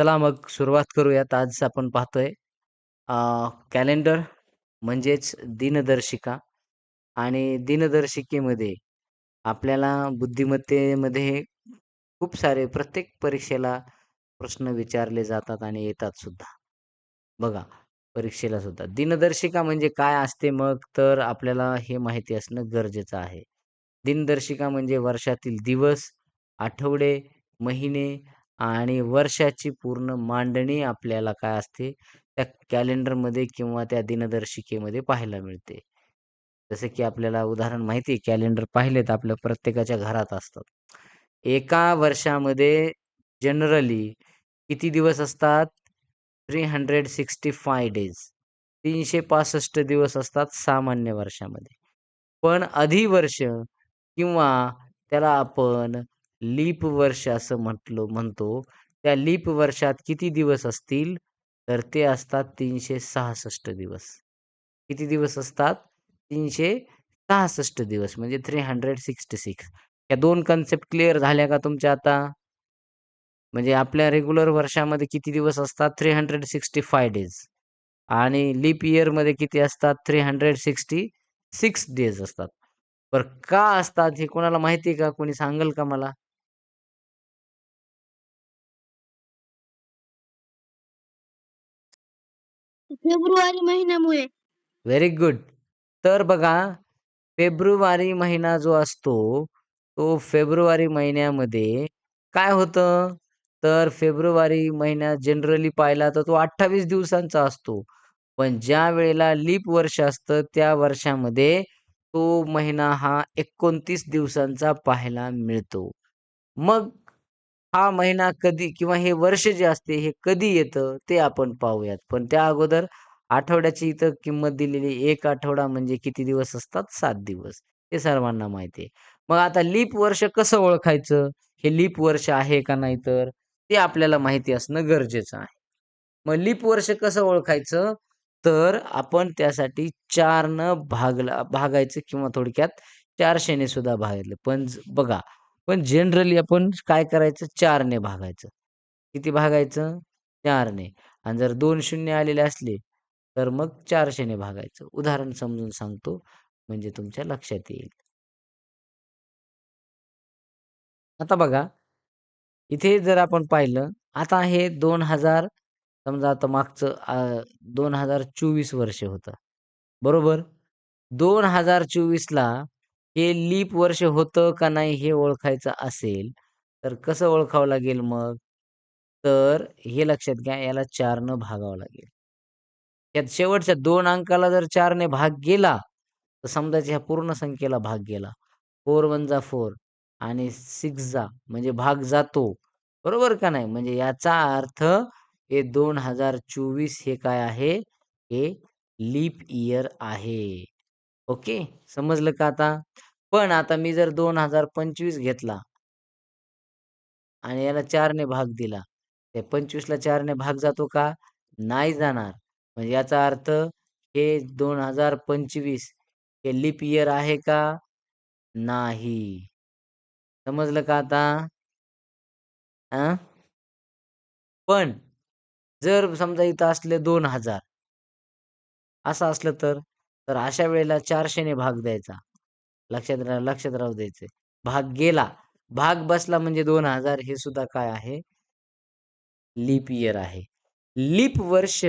चला मग सुरुवात करूयात. आज आपण पाहतोय अ, कॅलेंडर म्हणजेच दिनदर्शिका आणि दिनदर्शिकेमध्ये आपल्याला बुद्धिमत्तेमध्ये खूप सारे प्रत्येक परीक्षेला प्रश्न विचारले जातात आणि येतात सुद्धा. बघा, परीक्षेला सुद्धा. दिनदर्शिका म्हणजे काय असते मग? तर आपल्याला हे माहिती असणं गरजेचं आहे. दिनदर्शिका म्हणजे वर्षातील दिवस, आठवडे, महिने आणि वर्षाची पूर्ण मांडणी आपल्याला काय असते, त्या कॅलेंडरमध्ये किंवा त्या दिनदर्शिकेमध्ये पाहायला मिळते. जसं की आपल्याला उदाहरण माहिती आहे, कॅलेंडर पाहिले तर आपल्या प्रत्येकाच्या घरात असतात. एका वर्षामध्ये जनरली किती दिवस असतात? 365 डेज. 365 दिवस असतात सामान्य वर्षामध्ये. पण अधिवर्ष किंवा त्याला आपण लीप वर्ष असं म्हटलो म्हणतो. त्या लीप वर्षात किती दिवस असतील? तर ते असतात 366 दिवस. किती दिवस असतात? 366 दिवस म्हणजे 366. या दोन कन्सेप्ट क्लिअर झाल्या का तुमच्या आता? म्हणजे आपल्या रेग्युलर वर्षामध्ये किती दिवस असतात? 365 डेज आणि लीप इयरमध्ये किती असतात? 366 डेज असतात. बरं का असतात हे कोणाला माहिती आहे का? कोणी सांगेल का मला? फेब्रुवारी महिन्यामुळे. Very good. तर बघा, फेब्रुवारी महिना जो असतो, तो फेब्रुवारी महिन्यामध्ये काय होतं? तर फेब्रुवारी महिन्यात जनरली पाहिला तर तो 28 दिवसांचा असतो. पण ज्या वेळेला लीप वर्ष असतं, त्या वर्षामध्ये तो महिना हा 29 दिवसांचा पाहायला मिळतो. मग हा महिना कधी किंवा हे वर्ष जे असते, हे कधी येतं ते आपण पाहूयात. पण त्या अगोदर आठवड्याची इथं किंमत दिलेली एक आठवडा म्हणजे किती दिवस असतात? सात दिवस. हे सर्वांना माहिती आहे. मग आता लीप वर्ष कसं ओळखायचं? हे लीप वर्ष आहे का नाही तर? ते आपल्याला माहिती असणं गरजेचं आहे. मग लीप वर्ष कसं ओळखायचं? तर आपण त्यासाठी 4 न भागला भागायचं किंवा थोडक्यात चारशेने सुद्धा भागायचं. पण बघा, पण जनरली आपण काय करायचं? 4 ने भागायचं. किती भागायचं? 4 ने आणि जर दोन शून्य आलेले असले, तर मग चारशेने भागायचं. उदाहरण समजून सांगतो म्हणजे तुमच्या लक्षात येईल. आता बघा, इथे जर आपण पाहिलं, आता हे दोन हजार समजा आता मागचं दोन हजार चोवीस वर्ष होतं. बरोबर? 2024ला हे लीप वर्ष होतं का नाही हे ओळखायचं असेल, तर कसं ओळखावं लागेल मग? तर हे लक्षात घ्या, याला चारनं भागावं लागेल. यात शेवटच्या दोन अंकाला जर चारने भाग गेला, तर समजायचं ह्या पूर्ण संख्येला भाग गेला. फोर वन जा फोर आणि सिक्स जा म्हणजे भाग जातो. बरोबर का नाही? म्हणजे याचा अर्थ हे 2024 हे काय आहे? हे लीप इयर आहे. ओके. समजलं का आता? पण आता मी जर 2025 घेतला आणि याला 4 ने भाग दिला, त्या 25ला 4 ने भाग जातो का? नाही जाणार. म्हणजे याचा अर्थ हे 2025 हे लिप इयर आहे का? नाही. समजलं का आता? पण जर समजा इथं असले दोन हजार असं असलं तर? तर अशा वेळेला चारशेने भाग द्यायचा. लक्षात रा लक्षात राहू द्यायचे भाग गेला, भाग बसला म्हणजे दोन हजार हे सुद्धा काय आहे? लीप इयर आहे. लीप वर्ष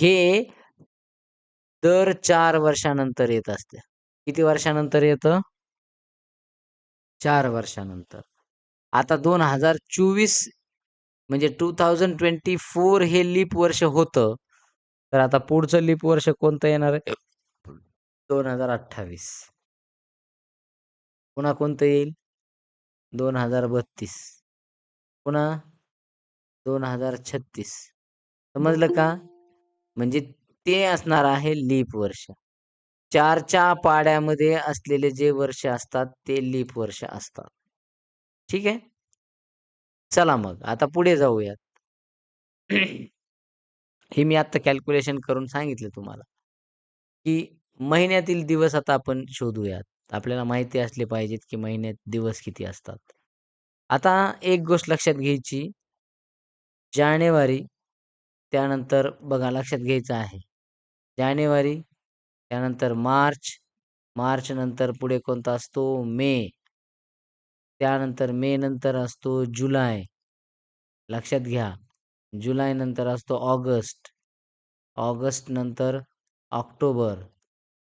हे दर चार वर्षानंतर येत असते. किती वर्षानंतर येतं? चार वर्षानंतर. आता 2024 म्हणजे 2024 हे लीप वर्ष होतं. तर आता पुढचं लीप वर्ष कोणतं येणार आहे? 2028. पुन्हा कोणतं येईल? 2032. पुन्हा 2036. समजलं का? म्हणजे ते असणार आहे लीप वर्ष. चारच्या पाड्यामध्ये असलेले जे वर्ष असतात, ते लीप वर्ष असतात. ठीक आहे? चला मग आता पुढे जाऊयात. हे मी आता कॅल्क्युलेशन करून सांगितलं तुम्हाला, की महिन्यातील दिवस आता आपण शोधूयात. आपल्याला माहिती असले पाहिजेत, की महिन्यात दिवस किती असतात. आता एक गोष्ट लक्षात घ्यायची. जानेवारी त्यानंतर बघा लक्षात घ्यायचं आहे. जानेवारी त्यानंतर मार्च मार्च नंतर पुढे कोणता असतो? मे. त्यानंतर मे नंतर असतो जुलै. लक्षात घ्या. जुलै नंतर असतो ऑगस्ट. ऑगस्ट नंतर ऑक्टोबर.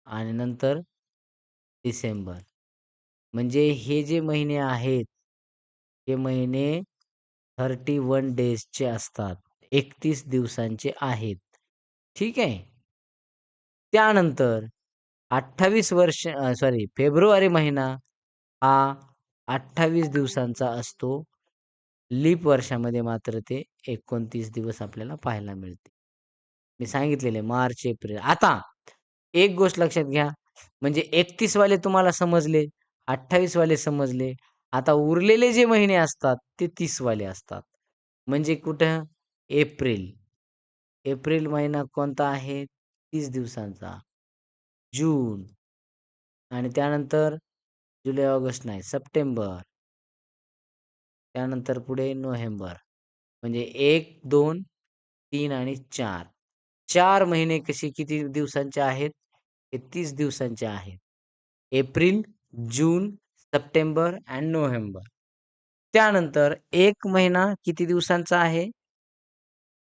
आणि नंतर डिसेंबर. म्हणजे हे जे महिने आहेत हे महिने थर्टी वन डेजचे असतात. एकतीस दिवसांचे आहेत. ठीक आहे? त्यानंतर अठ्ठावीस वर्ष सॉरी फेब्रुवारी महिना हा अठ्ठावीस दिवसांचा असतो. लीप वर्षामध्ये मात्र ते एकोणतीस दिवस आपल्याला पाहायला मिळते. मी सांगितलेले मार्च एप्रिल. आता एक गोष्ट लक्षात घ्या. म्हणजे एकतीस वाले तुम्हाला समजले अठ्ठावीस वाले समजले. आता उरलेले जे महिने असतात ते तीस वाले असतात. म्हणजे कुठं? एप्रिल. एप्रिल महिना कोणता आहे? तीस दिवसांचा. जून. आणि त्यानंतर जुलै ऑगस्ट नाही सप्टेंबर. त्यानंतर पुढे नोव्हेंबर. म्हणजे एक दोन तीन आणि चार. चार महिने कसे किती दिवसांचे आहेत? हे तीस दिवसांचे आहेत. April June September and November. त्यानंतर एक महिना किती दिवसांचा आहे?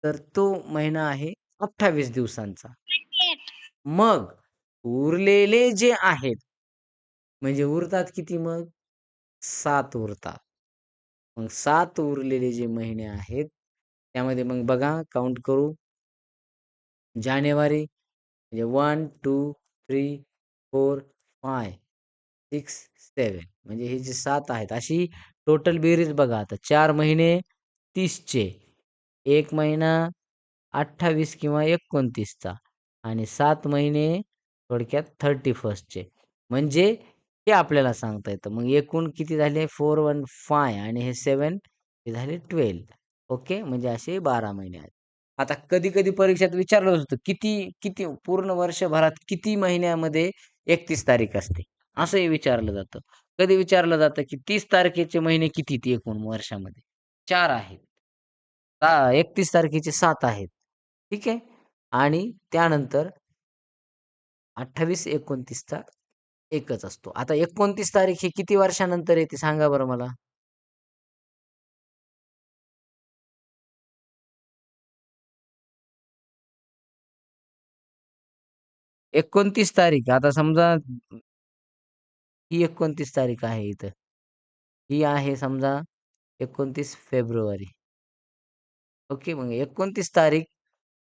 तर तो महिना आहे अठ्ठावीस दिवसांचा. मग उरलेले जे आहेत म्हणजे उरतात किती मग? सात उरतात. मग सात उरलेले जे महिने आहेत त्यामध्ये मग बघा काउंट करू. जानेवारी म्हणजे one two three four five six seven म्हणजे हे जे सात आहेत अशी टोटल बेरीज बघा. आता चार महिने तीसचे एक महिना अठ्ठावीस किंवा एकोणतीसचा आणि सात महिने थोडक्यात थर्टी फर्स्टचे म्हणजे हे आपल्याला सांगता येतं. मग एकूण किती झाले? फोर वन फाय आणि हे सेवन हे झाले ट्वेल्व. ओके? म्हणजे असे बारा महिने आहेत. आता कधी कधी परीक्षेत विचारलं होतं किती किती पूर्ण वर्षभरात किती महिन्यामध्ये एकतीस तारीख असते? असंही विचारलं जातं. कधी विचारलं जातं की तीस तारखेचे महिने किती ते एकूण वर्षामध्ये? चार आहेत. एकतीस तारखेचे सात आहेत. ठीक आहे? आणि त्यानंतर अठ्ठावीस एकोणतीसचा एकच असतो. आता एकोणतीस तारीख ही किती वर्षानंतर येते? सांगा बरं मला. एकोणतीस तारीख. आता समजा ही एकोणतीस तारीख आहे इथं. ही आहे समजा एकोणतीस फेब्रुवारी. ओके मग एकोणतीस तारीख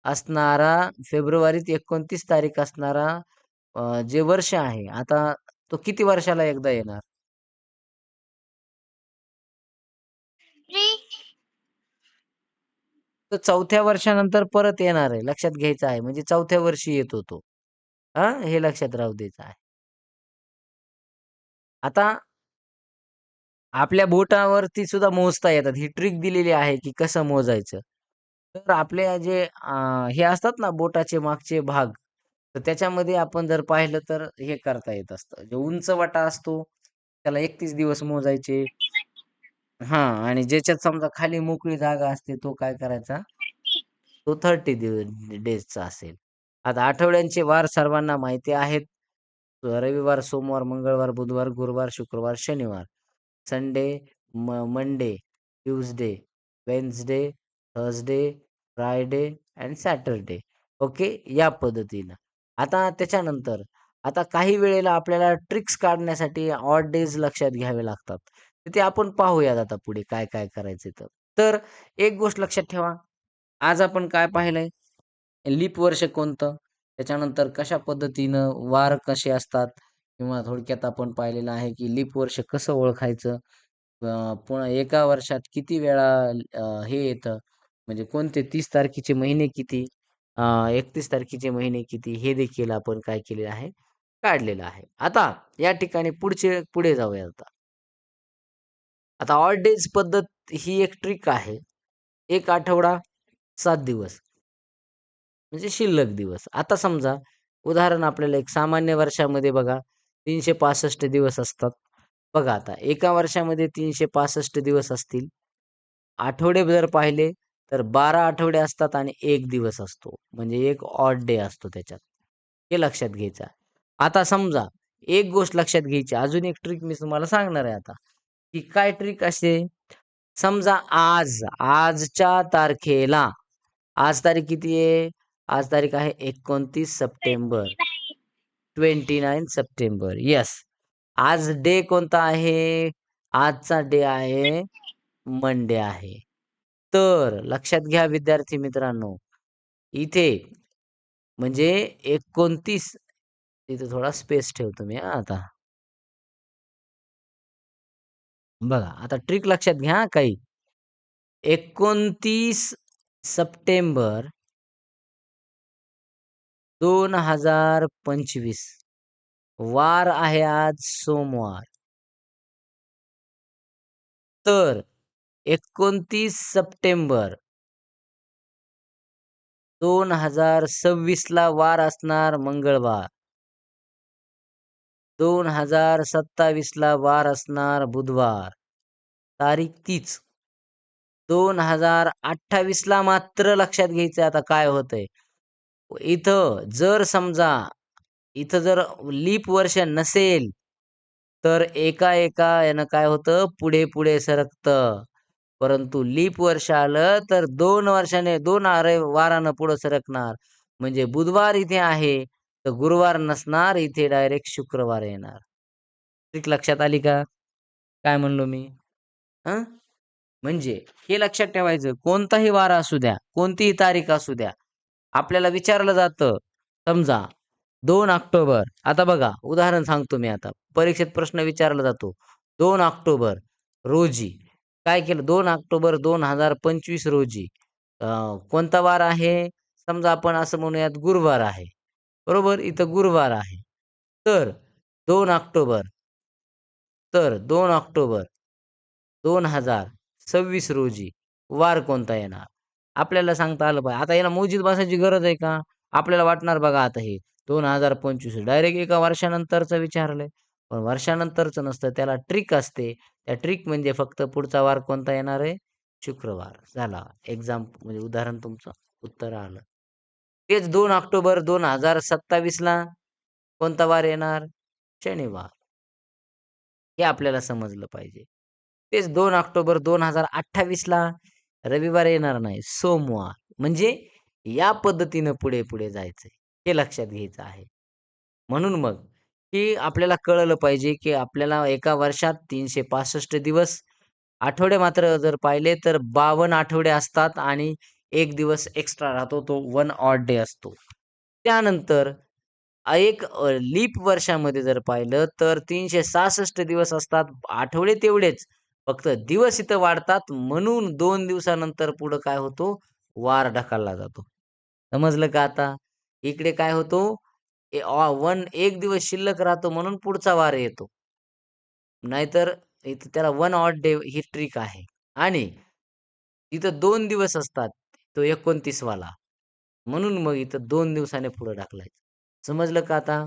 असणारा फेब्रुवारीत एकोणतीस तारीख असणारा जे वर्ष आहे आता तो किती वर्षाला एकदा येणार? तर चौथ्या वर्षानंतर परत येणार आहे लक्षात घ्यायचं आहे. म्हणजे चौथ्या वर्षी येतो तो. हा हे लक्षात राहू द्यायचं आहे. आता आपल्या बोटावरती सुद्धा मोजता येतात. ही ट्रिक दिलेली आहे की कसं मोजायचं. तर आपल्या जे हे असतात ना बोटाचे मागचे भाग तर त्याच्यामध्ये आपण जर पाहिलं तर हे करता येत असतं. जे उंच वाटा असतो त्याला एकतीस दिवस मोजायचे. हा आणि ज्याच्यात समजा खाली मोकळी जागा असते तो काय करायचा? तो थर्टी डेजचा असेल. आता आठवड्यांचे वार सर्वांना माहिती आहेत. रविवार सोमवार मंगळवार बुधवार गुरुवार शुक्रवार शनिवार. संडे म Monday Tuesday Wednesday Thursday Friday and Saturday. Okay? या पद्धतीनं. आता त्याच्यानंतर आता काही वेळेला आपल्याला ट्रिक्स काढण्यासाठी ऑड डेज लक्षात घ्यावे लागतात. तिथे ते आपण पाहूयात आता पुढे काय काय करायचे तर एक गोष्ट लक्षात ठेवा. आज आपण काय पाहिलंय? लीप वर्ष कोणतं? त्याच्यानंतर कशा पद्धतीनं वार कसे असतात? किंवा थोडक्यात आपण पाहिलेलं आहे की लीप वर्ष कसं ओळखायचं? पुन्हा एका वर्षात किती वेळा हे येतं? म्हणजे कोणते तीस तारखेचे महिने किती? एकतीस तारखेचे महिने किती? हे देखील आपण काय केलेलं आहे? काढलेलं आहे. आता या ठिकाणी पुढचे पुढे जाऊया आता. आता ऑड डेज पद्धत ही एक ट्रिक आहे. एक आठवडा सात दिवस. म्हणजे शिल्लक दिवस आता समजा उदाहरण आपल्याला एक सामान्य वर्षामध्ये बघा तीनशे पासष्ट दिवस असतात बघा आता एका वर्षामध्ये तीनशे पासष्ट दिवस असतील आठवडे जर पाहिले तर 12 आठवडे असतात आणि एक दिवस असतो. म्हणजे एक ऑड डे असतो त्याच्यात. हे लक्षात घ्यायचं आता समजा एक गोष्ट लक्षात घ्यायची अजून एक ट्रिक मी तुम्हाला सांगणार आहे आता. की काय ट्रिक असे समजा आज, आजच्या तारखेला आज तारीख किती आहे? आज तारीख आहे 29 सप्टेंबर. 29 सप्टेंबर. येस. आज डे कोणता आहे? आजचा डे आहे मंडे आहे. तर लक्षात घ्या विद्यार्थी मित्रांनो, इथे म्हणजे 29 इथे थोडा स्पेस ठेवतो मी आता. बघा, आता ट्रिक लक्षात घ्या काही. 29 सप्टेंबर दोन हजार पंचवीस. वार आहे आज सोमवार. तर एकोणतीस सप्टेंबर दोन हजार सव्वीसला वार असणार मंगळवार. दोन हजार सत्तावीसला वार असणार बुधवार. तारीख तीच. दोन हजार अठ्ठावीस ला मात्र लक्षात घ्यायचं आता काय होतंय. इथं जर समजा इथं जर लीप वर्ष नसेल, तर एका-एका यानं काय होतं पुढे-पुढे सरकतं. परंतु लीप वर्ष आलं तर दोन वर्षाने दोन अरे वारानं पुढे सरकणार. म्हणजे बुधवार इथे आहे, तर गुरुवार नसणार इथे डायरेक्ट शुक्रवार येणार. ट्रिक लक्षात आली का? काय म्हणलो मी? म्हणजे हे लक्षात ठेवायचं कोणताही वार असू द्या, कोणतीही तारीख असू द्या. आपल्याला विचारलं जातं समजा दोन ऑक्टोबर आता बघा उदाहरण सांगतो मी आता. परीक्षेत प्रश्न विचारला जातो. दोन ऑक्टोबर रोजी काय केलं दोन ऑक्टोबर 2025 रोजी कोणता वार आहे? समजा आपण असं म्हणूयात गुरुवार आहे. बरोबर? इथं गुरुवार आहे. तर दोन ऑक्टोबर तर दोन ऑक्टोबर 2026 रोजी वार कोणता येणार? आपल्याला सांगता आलं पाहिजे. आता याला मोजीत बसायची गरज आहे का? आपल्याला वाटणार बघा आता हे 2025 डायरेक्ट एका वर्षानंतरचं विचारलंय. पण वर्षानंतरचं नसतं त्याला ट्रिक असते. त्या ट्रिक म्हणजे फक्त पुढचा वार कोणता येणार आहे? शुक्रवार. झाला एक्झाम म्हणजे उदाहरण तुमचं उत्तर आलं. तेच दोन ऑक्टोबर दोन हजार सत्तावीसला कोणता वार येणार? शनिवार. हे आपल्याला समजलं पाहिजे. तेच दोन ऑक्टोबर दोन हजार अठ्ठावीसला रविवार येणार नाही, सोमवार. म्हणजे या पद्धतीनं पुढे-पुढे जायचंय. हे लक्षात घ्यायचं आहे. म्हणून मग की आपल्याला कळलं पाहिजे, की आपल्याला एका वर्षात 365 दिवस, आठवडे मात्र जर पाहिले तर 52 आठवडे असतात आणि एक दिवस एक्स्ट्रा राहतो तो वन ऑड डे असतो. त्यानंतर एक लीप वर्षामध्ये जर पाहिलं तर 366 दिवस असतात. आठवडे तेवढेच. फक्त दिवस इथं वाढतात म्हणून दोन दिवसानंतर पुढं काय होतो? वार ढकलला जातो. समजलं का आता? इकडे काय होतो? ए वन एक दिवस शिल्लक राहतो म्हणून पुढचा वार येतो. नाहीतर इथं त्याला वन ऑड डे ही ट्रिक आहे. आणि इथं दोन दिवस असतात. तो 29 वाला. म्हणून मग इथं दोन दिवसाने पुढे ढकलायचं. समजलं का आता?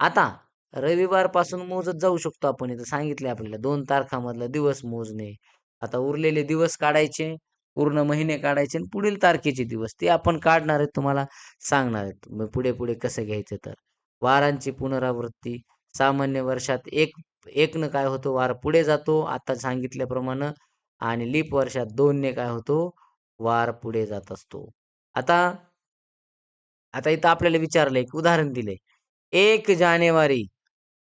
आता रविवारपासून मोजत जाऊ शकतो आपण इथं सांगितलंय आपल्याला दोन तारखामधला दिवस मोजणे. आता उरलेले दिवस काढायचे, पूर्ण महिने काढायचे आणि पुढील तारखेचे दिवस ते आपण काढणार आहेत तुम्हाला सांगणार आहेत. पुढे-पुढे कसं घ्यायचं तर. वारांची पुनरावृत्ती सामान्य वर्षात 1 1 नं काय होतो वार पुढे जातो आता सांगितल्याप्रमाणे आणि लीप वर्षात दोनने काय होतो? वार पुढे जात असतो. आता आता इथं आपल्याला विचारलंय एक उदाहरण दिलंय. एक जानेवारी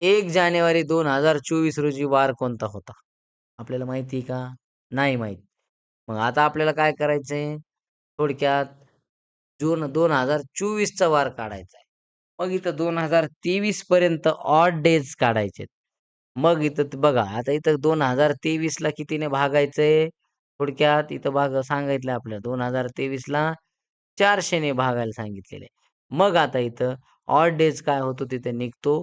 एक जानेवारी 2024 रोजी वार कोणता होता? आपल्याला माहिती आहे का? नाही माहीत. मग आता आपल्याला काय करायचंय? थोडक्यात जून दोन हजार चोवीसचा वार काढायचा आहे. मग इथं 2023 पर्यंत ऑड डेज काढायचेत. मग इथं बघा आता इथं 2023 ला कितीने भागायचंय? थोडक्यात इथं भाग सांगितलं आपल्याला 2023 ला 400 ने भागायला सांगितलेले मग आता इथं ऑड डेज काय होतो तिथे निघतो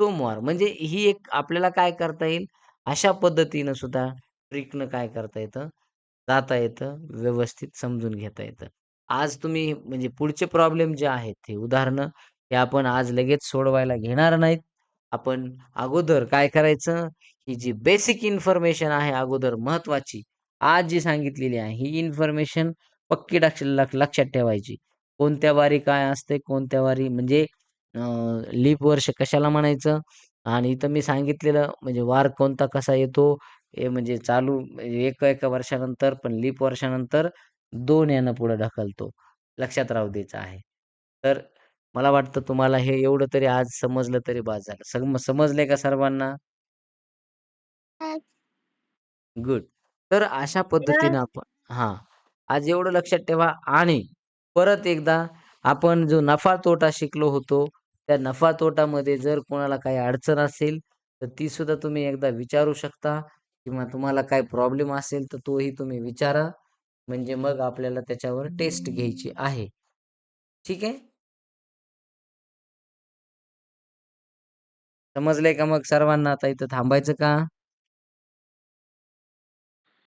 सोमवार. म्हणजे ही एक आपल्याला काय करता येईल? अशा पद्धतीनं सुद्धा ट्रिकनं काय करता येतं? जाता येतं, व्यवस्थित समजून घेता येतं. आज तुम्ही म्हणजे पुढचे प्रॉब्लेम जे आहेत हे उदाहरणं हे आपण आज लगेच सोडवायला घेणार नाहीत. आपण अगोदर काय करायचं? ही जी बेसिक इन्फॉर्मेशन आहे अगोदर महत्वाची आज जी सांगितलेली आहे ही इन्फॉर्मेशन पक्की लक्षात ठेवायची कोणत्या वारी काय असते कोणत्या वारी म्हणजे लीप वर्ष कशाला म्हणायचं? आणि इथं मी सांगितलेलं म्हणजे वार कोणता कसा येतो? हे म्हणजे चालू म्हणजे एका एका वर्षानंतर पण लीप वर्षानंतर दोन यानं पुढे ढकलतो. लक्षात राहू द्यायचं आहे. तर मला वाटतं तुम्हाला हे एवढं तरी आज समजलं तरी बाद झालं सम समजलंय का सर्वांना. गुड. तर अशा पद्धतीनं आपण हा. आज एवढं लक्षात ठेवा आणि परत एकदा आपण जो नफा तोटा शिकलो होतो त्या नफा तोटामध्ये जर कोणाला काही अडचण असेल तर ती सुद्धा तुम्ही एकदा विचारू शकता किंवा तुम्हाला काय प्रॉब्लेम असेल तर तोही तुम्ही विचारा. म्हणजे मग आपल्याला त्याच्यावर टेस्ट घ्यायची आहे. ठीक आहे? समजलंय का मग सर्वांना? आता इथं थांबायचं का?